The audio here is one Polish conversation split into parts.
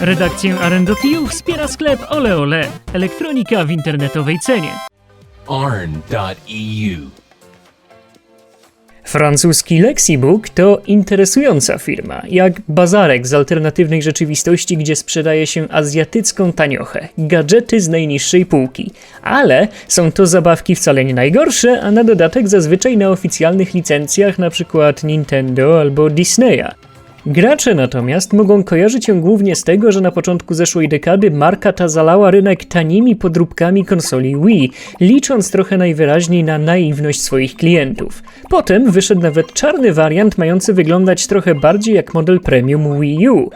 Redakcję Arendo.eu wspiera sklep Ole Ole. Elektronika w internetowej cenie. arn.eu. Francuski Lexibook to interesująca firma, jak bazarek z alternatywnej rzeczywistości, gdzie sprzedaje się azjatycką taniochę, gadżety z najniższej półki. Ale są to zabawki wcale nie najgorsze, a na dodatek zazwyczaj na oficjalnych licencjach np. Nintendo albo Disneya. Gracze natomiast mogą kojarzyć ją głównie z tego, że na początku zeszłej dekady marka ta zalała rynek tanimi podróbkami konsoli Wii, licząc trochę najwyraźniej na naiwność swoich klientów. Potem wyszedł nawet czarny wariant mający wyglądać trochę bardziej jak model premium Wii U.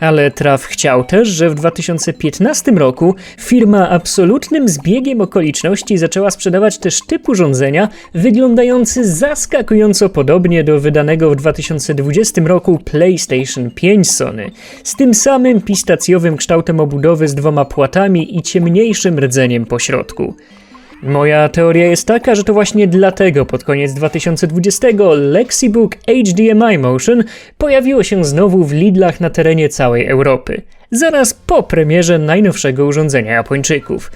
Ale traf chciał też, że w 2015 roku firma absolutnym zbiegiem okoliczności zaczęła sprzedawać też typ urządzenia wyglądający zaskakująco podobnie do wydanego w 2020 roku PlayStation 5 Sony, z tym samym pistacjowym kształtem obudowy z dwoma płatami i ciemniejszym rdzeniem po środku. Moja teoria jest taka, że to właśnie dlatego pod koniec 2020 Lexibook HDMI Motion pojawiło się znowu w Lidlach na terenie całej Europy, zaraz po premierze najnowszego urządzenia Japończyków.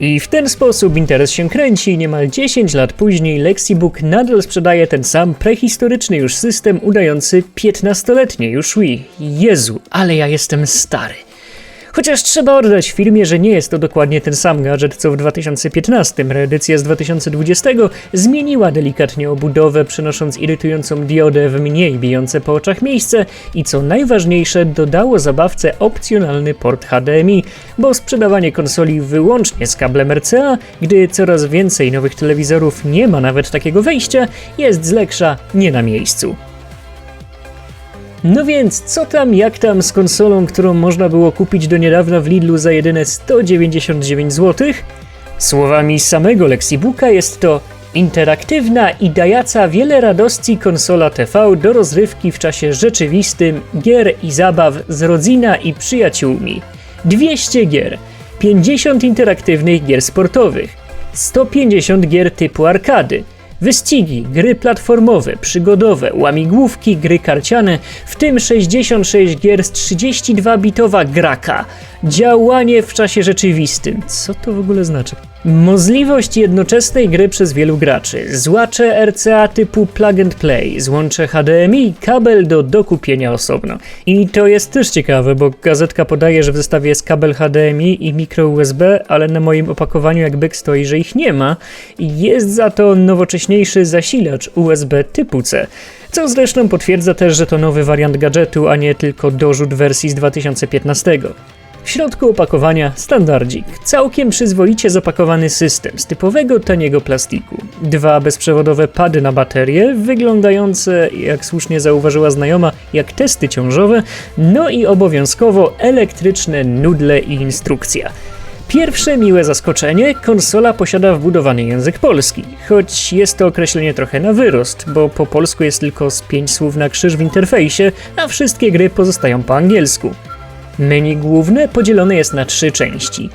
I w ten sposób interes się kręci niemal 10 lat później Lexibook nadal sprzedaje ten sam prehistoryczny już system udający 15-letnie już Wii. Jezu, ale ja jestem stary. Chociaż trzeba oddać firmie, że nie jest to dokładnie ten sam gadżet co w 2015. Reedycja z 2020 zmieniła delikatnie obudowę, przynosząc irytującą diodę w mniej bijące po oczach miejsce i co najważniejsze, dodało zabawce opcjonalny port HDMI, bo sprzedawanie konsoli wyłącznie z kablem RCA, gdy coraz więcej nowych telewizorów nie ma nawet takiego wejścia, jest z leksza nie na miejscu. No więc, co tam, jak tam z konsolą, którą można było kupić do niedawna w Lidlu za jedyne 199 zł? Słowami samego Lexibooka jest to interaktywna i dająca wiele radości konsola TV do rozrywki w czasie rzeczywistym, gier i zabaw z rodzina i przyjaciółmi. 200 gier, 50 interaktywnych gier sportowych, 150 gier typu arkady, Wyścigi, gry platformowe, przygodowe, łamigłówki, gry karciane, w tym 66 gier z 32-bitowa graka. Działanie w czasie rzeczywistym. Co to w ogóle znaczy? Możliwość jednoczesnej gry przez wielu graczy. Złacze RCA typu plug and play, złącze HDMI, kabel do dokupienia osobno. I to jest też ciekawe, bo gazetka podaje, że w zestawie jest kabel HDMI i mikro USB, ale na moim opakowaniu jak byk stoi, że ich nie ma. Jest za to nowocześniejszy zasilacz USB typu C. Co zresztą potwierdza też, że to nowy wariant gadżetu, a nie tylko dorzut wersji z 2015. W środku opakowania standardzik, całkiem przyzwoicie zapakowany system z typowego taniego plastiku. Dwa bezprzewodowe pady na baterie, wyglądające, jak słusznie zauważyła znajoma, jak testy ciążowe, no i obowiązkowo elektryczne nudle i instrukcja. Pierwsze miłe zaskoczenie, konsola posiada wbudowany język polski, choć jest to określenie trochę na wyrost, bo po polsku jest tylko z pięć słów na krzyż w interfejsie, a wszystkie gry pozostają po angielsku. Menu główne podzielone jest na trzy części.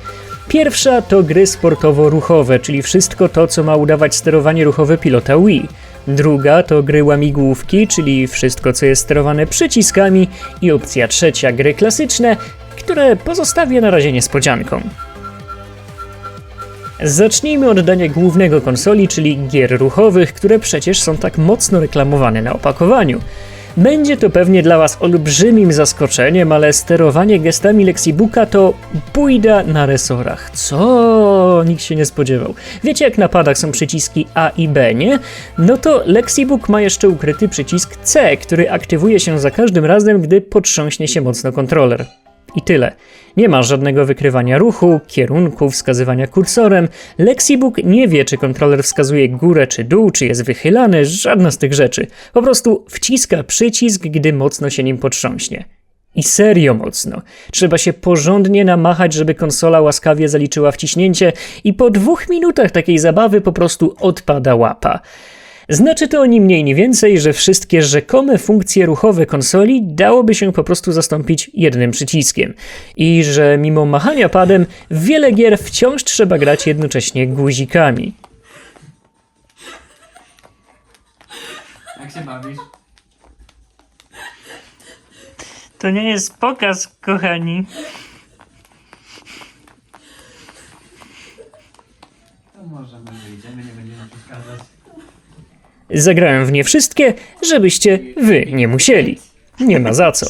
Pierwsza to gry sportowo-ruchowe, czyli wszystko to, co ma udawać sterowanie ruchowe pilota Wii. Druga to gry łamigłówki, czyli wszystko, co jest sterowane przyciskami. I opcja trzecia, gry klasyczne, które pozostawię na razie niespodzianką. Zacznijmy od dania głównego konsoli, czyli gier ruchowych, które przecież są tak mocno reklamowane na opakowaniu. Będzie to pewnie dla Was olbrzymim zaskoczeniem, ale sterowanie gestami Lexibooka to bójda na resorach. Co? Nikt się nie spodziewał. Wiecie, jak na padach są przyciski A i B, nie? No to Lexibook ma jeszcze ukryty przycisk C, który aktywuje się za każdym razem, gdy potrząśnie się mocno kontroler. I tyle. Nie ma żadnego wykrywania ruchu, kierunku, wskazywania kursorem. Lexibook nie wie, czy kontroler wskazuje górę czy dół, czy jest wychylany, żadna z tych rzeczy. Po prostu wciska przycisk, gdy mocno się nim potrząśnie. I serio mocno. Trzeba się porządnie namachać, żeby konsola łaskawie zaliczyła wciśnięcie i po dwóch minutach takiej zabawy po prostu odpada łapa. Znaczy to ni mniej ni więcej, że wszystkie rzekome funkcje ruchowe konsoli dałoby się po prostu zastąpić jednym przyciskiem. I że mimo machania padem, wiele gier wciąż trzeba grać jednocześnie guzikami. Jak się bawisz? To nie jest pokaz, kochani. To może my wyjdziemy, nie będziemy przeszkadzać. Zagrałem w nie wszystkie, żebyście wy nie musieli. Nie ma za co.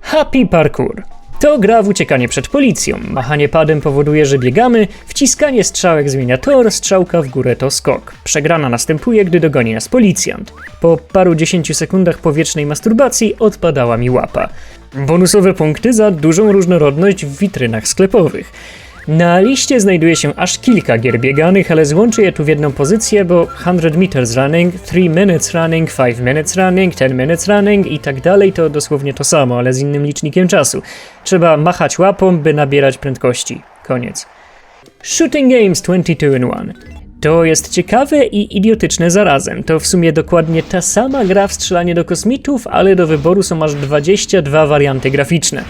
Happy Parkour. To gra w uciekanie przed policją. Machanie padem powoduje, że biegamy, wciskanie strzałek zmienia tor, strzałka w górę to skok. Przegrana następuje, gdy dogoni nas policjant. Po paru dziesięciu sekundach powietrznej masturbacji odpadała mi łapa. Bonusowe punkty za dużą różnorodność w witrynach sklepowych. Na liście znajduje się aż kilka gier bieganych, ale złączę je tu w jedną pozycję, bo 100 meters running, 3 minutes running, 5 minutes running, 10 minutes running i tak dalej to dosłownie to samo, ale z innym licznikiem czasu. Trzeba machać łapą, by nabierać prędkości. Koniec. Shooting Games 22 in 1. To jest ciekawe i idiotyczne zarazem. To w sumie dokładnie ta sama gra w strzelanie do kosmitów, ale do wyboru są aż 22 warianty graficzne.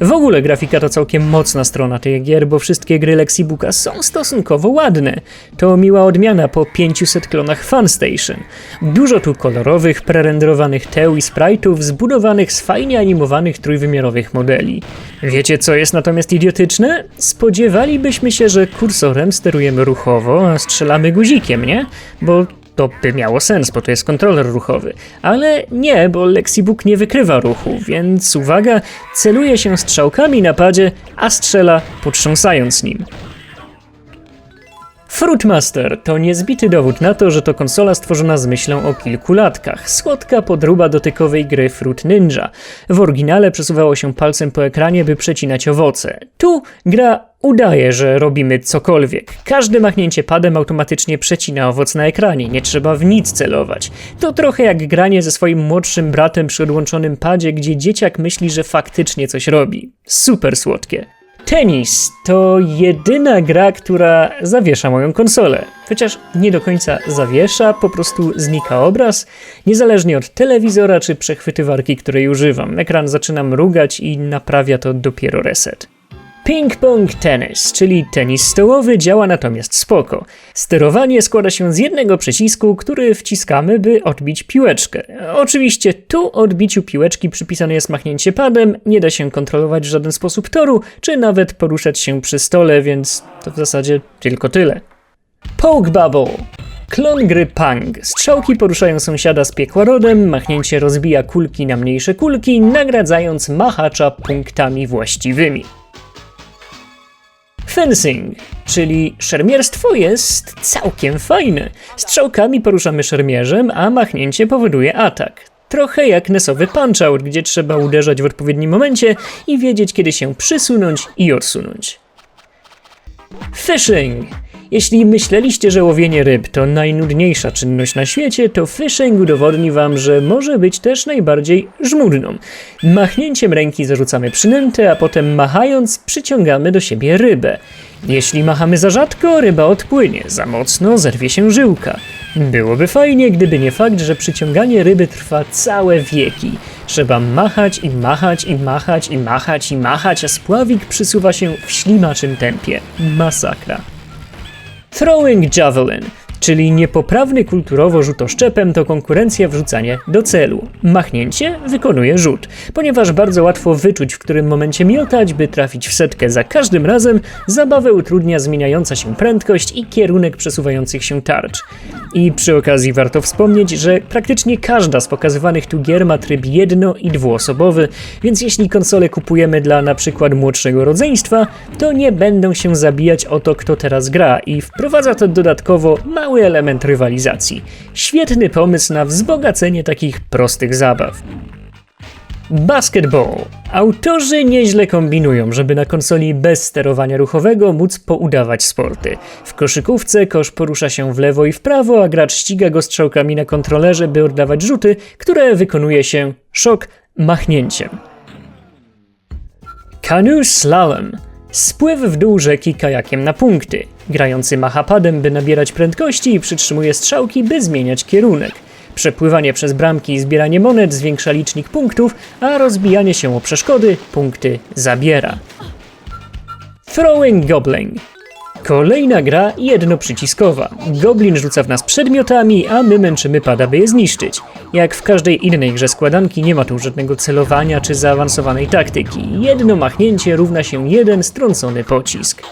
W ogóle grafika to całkiem mocna strona tych gier, bo wszystkie gry Lexibooka są stosunkowo ładne. To miła odmiana po 500 klonach Funstation. Dużo tu kolorowych, prerenderowanych teł i sprite'ów zbudowanych z fajnie animowanych trójwymiarowych modeli. Wiecie co jest natomiast idiotyczne? Spodziewalibyśmy się, że kursorem sterujemy ruchowo, a strzelamy guzikiem, nie? Bo to by miało sens, bo to jest kontroler ruchowy. Ale nie, bo Lexibook nie wykrywa ruchu, więc uwaga, celuje się strzałkami na padzie, a strzela potrząsając nim. Fruitmaster to niezbity dowód na to, że to konsola stworzona z myślą o kilku latkach. Słodka podróba dotykowej gry Fruit Ninja. W oryginale przesuwało się palcem po ekranie, by przecinać owoce. Tu gra udaje, że robimy cokolwiek. Każde machnięcie padem automatycznie przecina owoc na ekranie, nie trzeba w nic celować. To trochę jak granie ze swoim młodszym bratem przy odłączonym padzie, gdzie dzieciak myśli, że faktycznie coś robi. Super słodkie. Tenis to jedyna gra, która zawiesza moją konsolę. Chociaż nie do końca zawiesza, po prostu znika obraz, niezależnie od telewizora czy przechwytywarki, której używam. Ekran zaczyna mrugać i naprawia to dopiero reset. Ping-pong tennis, czyli tenis stołowy, działa natomiast spoko. Sterowanie składa się z jednego przycisku, który wciskamy, by odbić piłeczkę. Oczywiście tu odbiciu piłeczki przypisane jest machnięcie padem, nie da się kontrolować w żaden sposób toru, czy nawet poruszać się przy stole, więc to w zasadzie tylko tyle. Poke Bubble. Klon gry Pang. Strzałki poruszają sąsiada z piekła rodem, machnięcie rozbija kulki na mniejsze kulki, nagradzając machacza punktami właściwymi. Fencing, czyli szermierstwo jest całkiem fajne. Strzałkami poruszamy szermierzem, a machnięcie powoduje atak. Trochę jak nesowy punch-out, gdzie trzeba uderzać w odpowiednim momencie i wiedzieć kiedy się przysunąć i odsunąć. Fishing. Jeśli myśleliście, że łowienie ryb to najnudniejsza czynność na świecie, to fishing udowodni wam, że może być też najbardziej żmudną. Machnięciem ręki zarzucamy przynętę, a potem machając przyciągamy do siebie rybę. Jeśli machamy za rzadko, ryba odpłynie, za mocno zerwie się żyłka. Byłoby fajnie, gdyby nie fakt, że przyciąganie ryby trwa całe wieki. Trzeba machać i machać i machać i machać i machać, a spławik przysuwa się w ślimaczym tempie. Masakra. Throwing Javelin, czyli niepoprawny kulturowo rzutoszczepem to konkurencja wrzucanie do celu. Machnięcie wykonuje rzut, ponieważ bardzo łatwo wyczuć, w którym momencie miotać, by trafić w setkę za każdym razem, zabawę utrudnia zmieniająca się prędkość i kierunek przesuwających się tarcz. I przy okazji warto wspomnieć, że praktycznie każda z pokazywanych tu gier ma tryb jedno- i dwuosobowy, więc jeśli konsolę kupujemy dla na przykład młodszego rodzeństwa, to nie będą się zabijać o to, kto teraz gra i wprowadza to dodatkowo mały element rywalizacji. Świetny pomysł na wzbogacenie takich prostych zabaw. Basketball. Autorzy nieźle kombinują, żeby na konsoli bez sterowania ruchowego móc poudawać sporty. W koszykówce kosz porusza się w lewo i w prawo, a gracz ściga go strzałkami na kontrolerze, by oddawać rzuty, które wykonuje się szok machnięciem. Canoe Slalom. Spływ w dół rzeki kajakiem na punkty. Grający macha padem, by nabierać prędkości i przytrzymuje strzałki, by zmieniać kierunek. Przepływanie przez bramki i zbieranie monet zwiększa licznik punktów, a rozbijanie się o przeszkody punkty zabiera. Throwing Gobbling. Kolejna gra jednoprzyciskowa. Goblin rzuca w nas przedmiotami, a my męczymy pada, by je zniszczyć. Jak w każdej innej grze składanki nie ma tu żadnego celowania czy zaawansowanej taktyki. Jedno machnięcie równa się jeden strącony pocisk.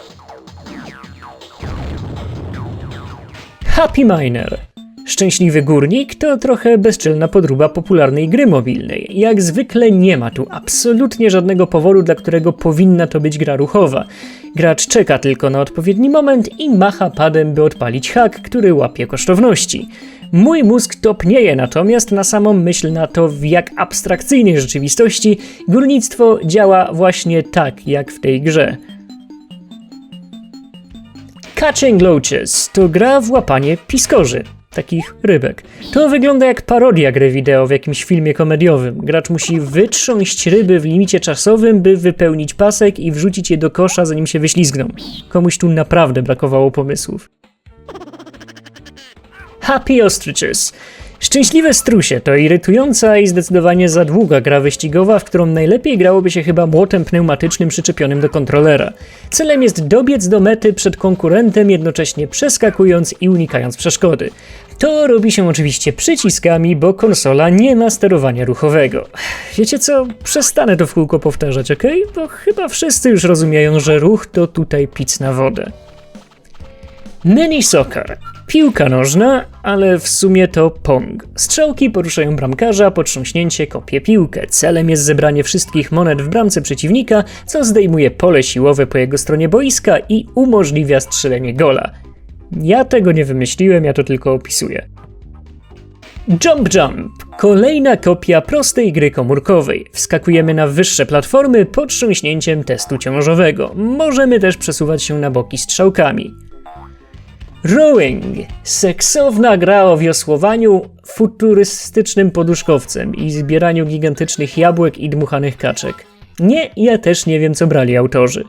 Happy Miner. Szczęśliwy górnik to trochę bezczelna podróba popularnej gry mobilnej. Jak zwykle nie ma tu absolutnie żadnego powodu, dla którego powinna to być gra ruchowa. Gracz czeka tylko na odpowiedni moment i macha padem, by odpalić hak, który łapie kosztowności. Mój mózg topnieje natomiast na samą myśl na to, w jak abstrakcyjnej rzeczywistości górnictwo działa właśnie tak, jak w tej grze. Catching Loaches to gra w łapanie piskorzy, takich rybek. To wygląda jak parodia gry wideo w jakimś filmie komediowym. Gracz musi wytrząść ryby w limicie czasowym, by wypełnić pasek i wrzucić je do kosza, zanim się wyślizgną. Komuś tu naprawdę brakowało pomysłów. Happy Ostriches. Szczęśliwe strusie to irytująca i zdecydowanie za długa gra wyścigowa, w którą najlepiej grałoby się chyba młotem pneumatycznym przyczepionym do kontrolera. Celem jest dobiec do mety przed konkurentem, jednocześnie przeskakując i unikając przeszkody. To robi się oczywiście przyciskami, bo konsola nie ma sterowania ruchowego. Wiecie co? Przestanę to w kółko powtarzać, ok? Bo chyba wszyscy już rozumieją, że ruch to tutaj pic na wodę. Mini soccer. Piłka nożna, ale w sumie to pong. Strzałki poruszają bramkarza, potrząśnięcie kopie piłkę. Celem jest zebranie wszystkich monet w bramce przeciwnika, co zdejmuje pole siłowe po jego stronie boiska i umożliwia strzelenie gola. Ja tego nie wymyśliłem, ja to tylko opisuję. Jump Jump. Kolejna kopia prostej gry komórkowej. Wskakujemy na wyższe platformy pod trząśnięciem testu ciążowego. Możemy też przesuwać się na boki strzałkami. Rowing. Seksowna gra o wiosłowaniu futurystycznym poduszkowcem i zbieraniu gigantycznych jabłek i dmuchanych kaczek. Nie, ja też nie wiem, co brali autorzy.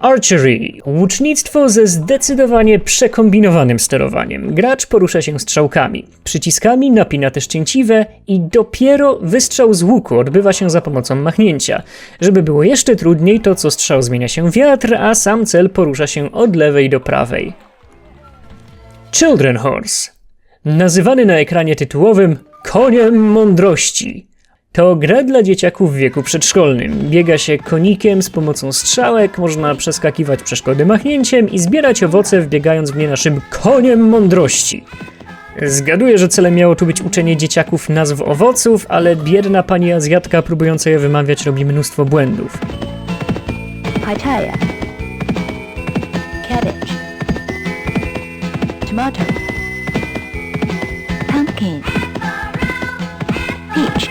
Archery. Łucznictwo ze zdecydowanie przekombinowanym sterowaniem. Gracz porusza się strzałkami. Przyciskami napina te szczęciwe i dopiero wystrzał z łuku odbywa się za pomocą machnięcia. Żeby było jeszcze trudniej, to co strzał zmienia się wiatr, a sam cel porusza się od lewej do prawej. Children Horse. Nazywany na ekranie tytułowym koniem mądrości. To gra dla dzieciaków w wieku przedszkolnym. Biega się konikiem z pomocą strzałek, można przeskakiwać przeszkody machnięciem i zbierać owoce wbiegając w nie naszym koniem mądrości. Zgaduję, że celem miało tu być uczenie dzieciaków nazw owoców, ale biedna pani Azjatka próbująca je wymawiać robi mnóstwo błędów. Pitaya. Tomato. Pumpkin. Peach.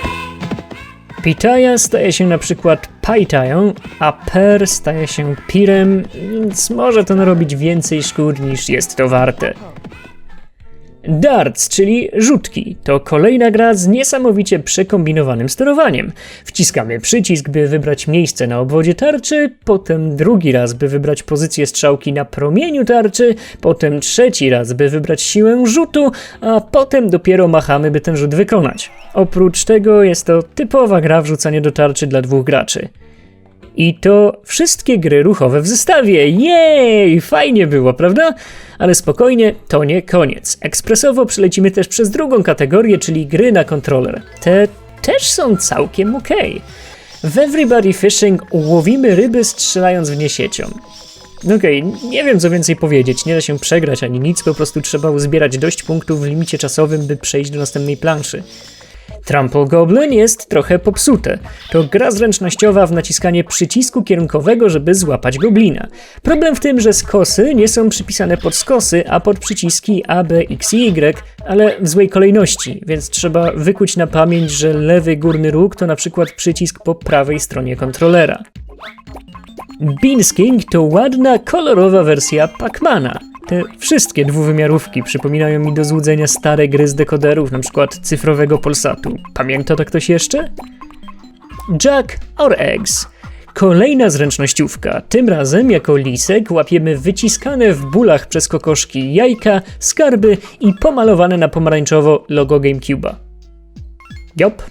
Pitaya staje się na przykład Paitają, a Per staje się Pirem, więc może to narobić więcej szkód niż jest to warte. Darts, czyli rzutki, to kolejna gra z niesamowicie przekombinowanym sterowaniem. Wciskamy przycisk, by wybrać miejsce na obwodzie tarczy, potem drugi raz, by wybrać pozycję strzałki na promieniu tarczy, potem trzeci raz, by wybrać siłę rzutu, a potem dopiero machamy, by ten rzut wykonać. Oprócz tego jest to typowa gra wrzucanie do tarczy dla dwóch graczy. I to wszystkie gry ruchowe w zestawie. Jej! Fajnie było, prawda? Ale spokojnie, to nie koniec. Ekspresowo przelecimy też przez drugą kategorię, czyli gry na kontroler. Te też są całkiem okej. W Everybody Fishing łowimy ryby strzelając w nie siecią. Okej, nie wiem co więcej powiedzieć, nie da się przegrać ani nic, po prostu trzeba uzbierać dość punktów w limicie czasowym, by przejść do następnej planszy. Trample Goblin jest trochę popsute. To gra zręcznościowa w naciskanie przycisku kierunkowego, żeby złapać goblina. Problem w tym, że skosy nie są przypisane pod skosy, a pod przyciski A, B, X i Y, ale w złej kolejności, więc trzeba wykuć na pamięć, że lewy górny róg to na przykład przycisk po prawej stronie kontrolera. Beans King to ładna, kolorowa wersja Pacmana. Te wszystkie dwuwymiarówki przypominają mi do złudzenia stare gry z dekoderów, przykład cyfrowego Polsatu. Pamięta to ktoś jeszcze? Jack or Eggs. Kolejna zręcznościówka. Tym razem jako lisek łapiemy wyciskane w bólach przez kokoszki jajka, skarby i pomalowane na pomarańczowo logo GameCube'a. Jop.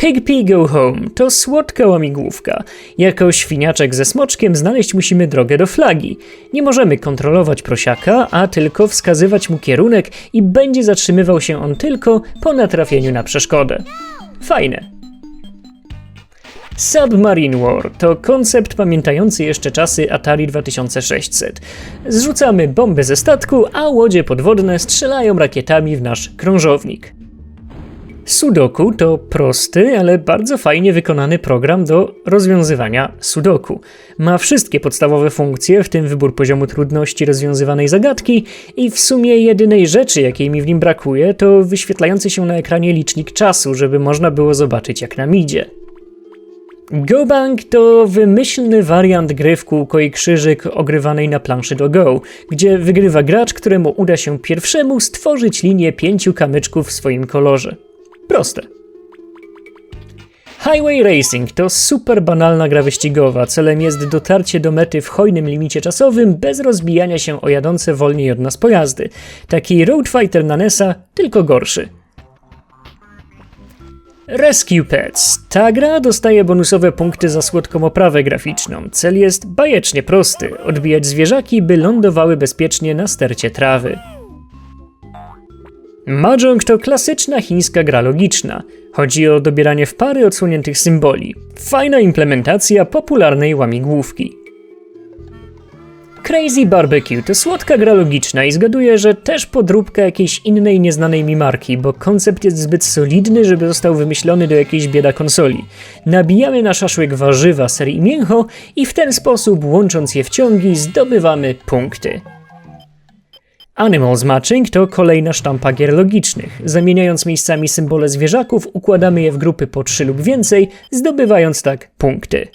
Pigpy Go Home to słodka łamigłówka. Jako świniaczek ze smoczkiem znaleźć musimy drogę do flagi. Nie możemy kontrolować prosiaka, a tylko wskazywać mu kierunek i będzie zatrzymywał się on tylko po natrafieniu na przeszkodę. Fajne. Submarine War to koncept pamiętający jeszcze czasy Atari 2600. Zrzucamy bomby ze statku, a łodzie podwodne strzelają rakietami w nasz krążownik. Sudoku to prosty, ale bardzo fajnie wykonany program do rozwiązywania sudoku. Ma wszystkie podstawowe funkcje, w tym wybór poziomu trudności rozwiązywanej zagadki i w sumie jedynej rzeczy, jakiej mi w nim brakuje, to wyświetlający się na ekranie licznik czasu, żeby można było zobaczyć jak nam idzie. GoBank to wymyślny wariant gry w kółko i krzyżyk ogrywanej na planszy do Go, gdzie wygrywa gracz, któremu uda się pierwszemu stworzyć linię pięciu kamyczków w swoim kolorze. Proste. Highway Racing to super banalna gra wyścigowa. Celem jest dotarcie do mety w hojnym limicie czasowym bez rozbijania się o jadące wolniej od nas pojazdy. Taki Road Fighter na NESa, tylko gorszy. Rescue Pets. Ta gra dostaje bonusowe punkty za słodką oprawę graficzną. Cel jest bajecznie prosty: odbijać zwierzaki, by lądowały bezpiecznie na stercie trawy. Mahjong to klasyczna chińska gra logiczna. Chodzi o dobieranie w pary odsłoniętych symboli. Fajna implementacja popularnej łamigłówki. Crazy Barbecue to słodka gra logiczna i zgaduję, że też podróbka jakiejś innej nieznanej mi marki, bo koncept jest zbyt solidny, żeby został wymyślony do jakiejś bieda konsoli. Nabijamy na szaszłyk warzywa serii mięcho i w ten sposób, łącząc je w ciągi, zdobywamy punkty. Animals Matching to kolejna sztampa gier logicznych. Zamieniając miejscami symbole zwierzaków, układamy je w grupy po trzy lub więcej, zdobywając tak punkty.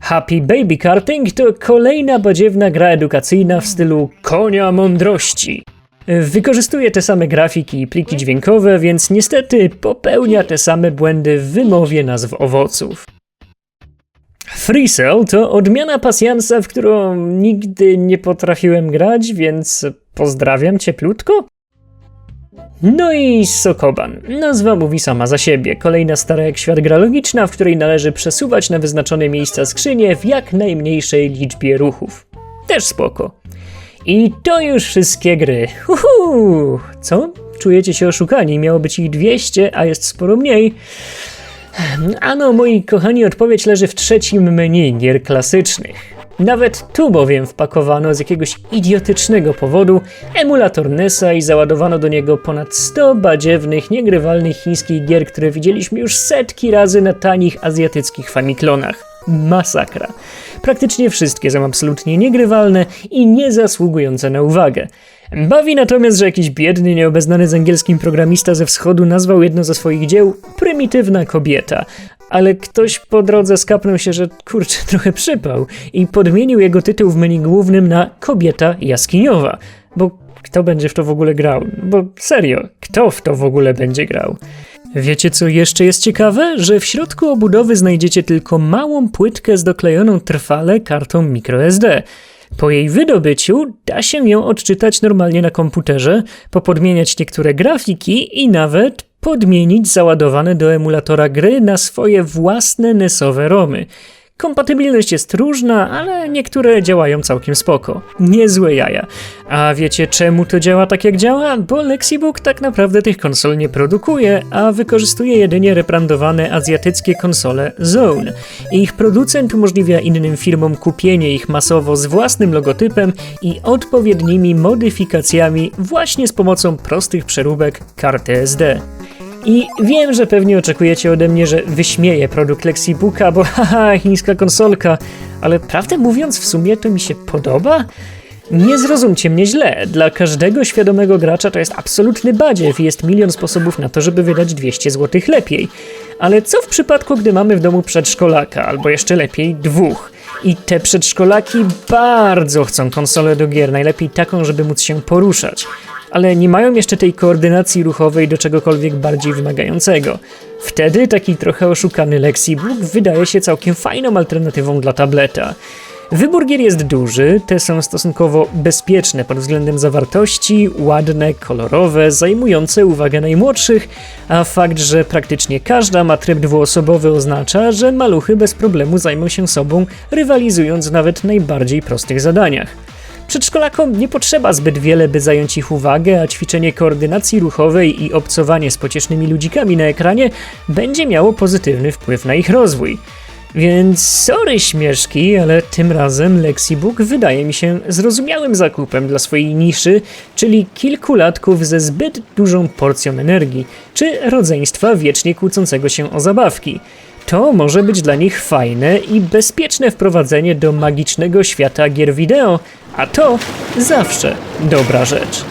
Happy Baby Karting to kolejna badziewna gra edukacyjna w stylu konia mądrości. Wykorzystuje te same grafiki i pliki dźwiękowe, więc niestety popełnia te same błędy w wymowie nazw owoców. FreeCell to odmiana pasjansa, w którą nigdy nie potrafiłem grać, więc pozdrawiam cieplutko. No i Sokoban. Nazwa mówi sama za siebie. Kolejna stara jak świat gra logiczna, w której należy przesuwać na wyznaczone miejsca skrzynie w jak najmniejszej liczbie ruchów. Też spoko. I to już wszystkie gry. Uhu! Co? Czujecie się oszukani? Miało być ich 200, a jest sporo mniej. Ano, moi kochani, odpowiedź leży w trzecim menu gier klasycznych. Nawet tu bowiem wpakowano z jakiegoś idiotycznego powodu emulator NESa i załadowano do niego ponad 100 badziewnych, niegrywalnych chińskich gier, które widzieliśmy już setki razy na tanich azjatyckich famiklonach. Masakra. Praktycznie wszystkie są absolutnie niegrywalne i nie zasługujące na uwagę. Bawi natomiast, że jakiś biedny, nieobeznany z angielskim programista ze wschodu nazwał jedno ze swoich dzieł Prymitywna kobieta, ale ktoś po drodze skapnął się, że kurczę, trochę przypał i podmienił jego tytuł w menu głównym na Kobieta Jaskiniowa, bo kto będzie w to w ogóle grał? Bo serio, kto w to w ogóle będzie grał? Wiecie co jeszcze jest ciekawe? Że w środku obudowy znajdziecie tylko małą płytkę z doklejoną trwale kartą microSD. Po jej wydobyciu da się ją odczytać normalnie na komputerze, popodmieniać niektóre grafiki i nawet podmienić załadowane do emulatora gry na swoje własne NESowe romy. Kompatybilność jest różna, ale niektóre działają całkiem spoko. Niezłe jaja. A wiecie czemu to działa tak jak działa? Bo Lexibook tak naprawdę tych konsol nie produkuje, a wykorzystuje jedynie reprandowane azjatyckie konsole Zone. Ich producent umożliwia innym firmom kupienie ich masowo z własnym logotypem i odpowiednimi modyfikacjami właśnie z pomocą prostych przeróbek karty SD. I wiem, że pewnie oczekujecie ode mnie, że wyśmieję produkt Lexibooka, bo haha, chińska konsolka, ale prawdę mówiąc, w sumie to mi się podoba. Nie zrozumcie mnie źle, dla każdego świadomego gracza to jest absolutny badziew i jest milion sposobów na to, żeby wydać 200 zł lepiej. Ale co w przypadku, gdy mamy w domu przedszkolaka, albo jeszcze lepiej dwóch? I te przedszkolaki bardzo chcą konsolę do gier, najlepiej taką, żeby móc się poruszać ale nie mają jeszcze tej koordynacji ruchowej do czegokolwiek bardziej wymagającego. Wtedy taki trochę oszukany Lexibook wydaje się całkiem fajną alternatywą dla tableta. Wybór gier jest duży, te są stosunkowo bezpieczne pod względem zawartości, ładne, kolorowe, zajmujące uwagę najmłodszych, a fakt, że praktycznie każda ma tryb dwuosobowy oznacza, że maluchy bez problemu zajmą się sobą, rywalizując nawet najbardziej prostych zadaniach. Przedszkolakom nie potrzeba zbyt wiele, by zająć ich uwagę, a ćwiczenie koordynacji ruchowej i obcowanie z pociesznymi ludzikami na ekranie będzie miało pozytywny wpływ na ich rozwój. Więc sorry śmieszki, ale tym razem Lexibook wydaje mi się zrozumiałym zakupem dla swojej niszy, czyli kilkulatków ze zbyt dużą porcją energii, czy rodzeństwa wiecznie kłócącego się o zabawki. To może być dla nich fajne i bezpieczne wprowadzenie do magicznego świata gier wideo, a to zawsze dobra rzecz.